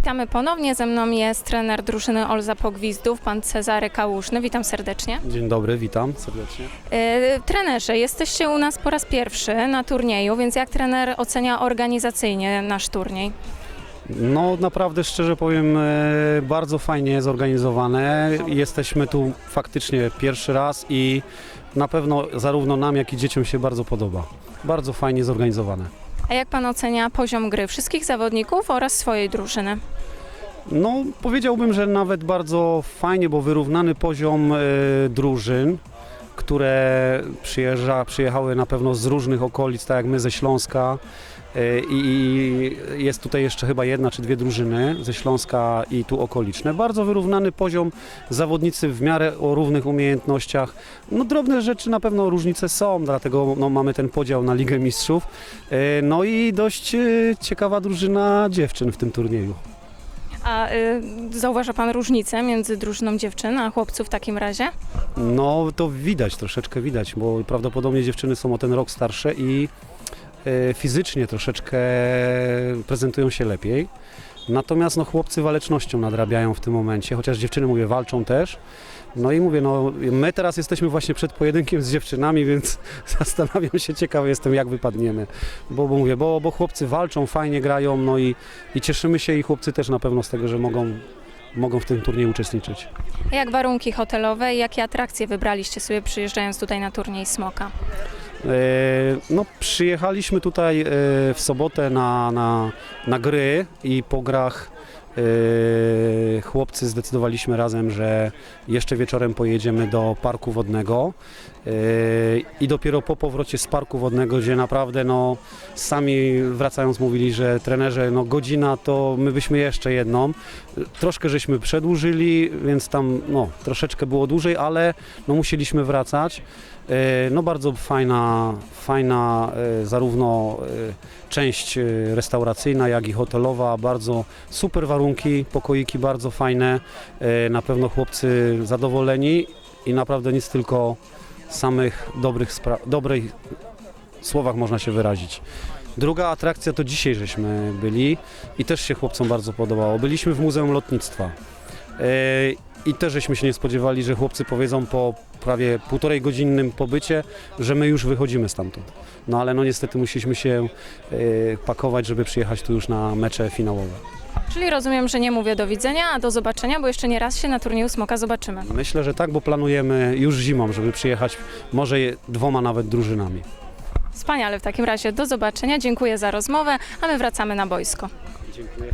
Witamy ponownie. Ze mną jest trener drużyny Olza Pogwizdów, pan Cezary Kałuszny. Witam serdecznie. Dzień dobry, witam serdecznie. Yy, trenerze, jesteście u nas po raz pierwszy na turnieju, więc jak trener ocenia organizacyjnie nasz turniej? No naprawdę szczerze powiem, e, bardzo fajnie zorganizowane. Jesteśmy tu faktycznie pierwszy raz i na pewno zarówno nam, jak i dzieciom się bardzo podoba. Bardzo fajnie zorganizowane. A jak pan ocenia poziom gry wszystkich zawodników oraz swojej drużyny? No powiedziałbym, że nawet bardzo fajnie, bo wyrównany poziom e, drużyn, które przyjeżdża, przyjechały na pewno z różnych okolic, tak jak my ze Śląska. E, I jest tutaj jeszcze chyba jedna czy dwie drużyny ze Śląska i tu okoliczne. Bardzo wyrównany poziom, zawodnicy w miarę o równych umiejętnościach. No drobne rzeczy na pewno różnice są, dlatego no, mamy ten podział na Ligę Mistrzów. E, No i dość e, ciekawa drużyna dziewczyn w tym turnieju. A y, zauważa pan różnicę między drużyną dziewczyn a chłopców w takim razie? No to widać, troszeczkę widać, bo prawdopodobnie dziewczyny są o ten rok starsze i e, fizycznie troszeczkę prezentują się lepiej. Natomiast no, chłopcy walecznością nadrabiają w tym momencie, chociaż dziewczyny, mówię, walczą też. No i mówię, no my teraz jesteśmy właśnie przed pojedynkiem z dziewczynami, więc zastanawiam się, ciekawy jestem jak wypadniemy. Bo, bo mówię, bo, bo chłopcy walczą, fajnie grają, no i, i cieszymy się i chłopcy też na pewno z tego, że mogą, mogą w tym turnieju uczestniczyć. Jak warunki hotelowe i jakie atrakcje wybraliście sobie przyjeżdżając tutaj na turniej Smoka? E, No, przyjechaliśmy tutaj e, w sobotę na, na, na gry i po grach e, chłopcy zdecydowaliśmy razem, że jeszcze wieczorem pojedziemy do parku wodnego e, i dopiero po powrocie z parku wodnego, gdzie naprawdę no, sami wracając mówili, że trenerze, no godzina to my byśmy jeszcze jedną. Troszkę żeśmy przedłużyli, więc tam no, troszeczkę było dłużej, ale no, musieliśmy wracać. E, No bardzo fajna, fajna zarówno część restauracyjna, jak i hotelowa, bardzo super warunki, pokoiki bardzo fajne, E, na pewno chłopcy zadowoleni i naprawdę nic tylko samych dobrych, dobrych słowach można się wyrazić. Druga atrakcja to dzisiaj żeśmy byli i też się chłopcom bardzo podobało. Byliśmy w Muzeum Lotnictwa. E, I też żeśmy się nie spodziewali, że chłopcy powiedzą po prawie półtorej godzinnym pobycie, że my już wychodzimy stamtąd. No ale no niestety musieliśmy się e, pakować, żeby przyjechać tu już na mecze finałowe. Czyli rozumiem, że nie mówię do widzenia, a do zobaczenia, bo jeszcze nie raz się na turnieju Smoka zobaczymy. Myślę, że tak, bo planujemy już zimą, żeby przyjechać może je- dwoma nawet drużynami. Wspaniale, w takim razie do zobaczenia. Dziękuję za rozmowę, a my wracamy na boisko. Dziękuję.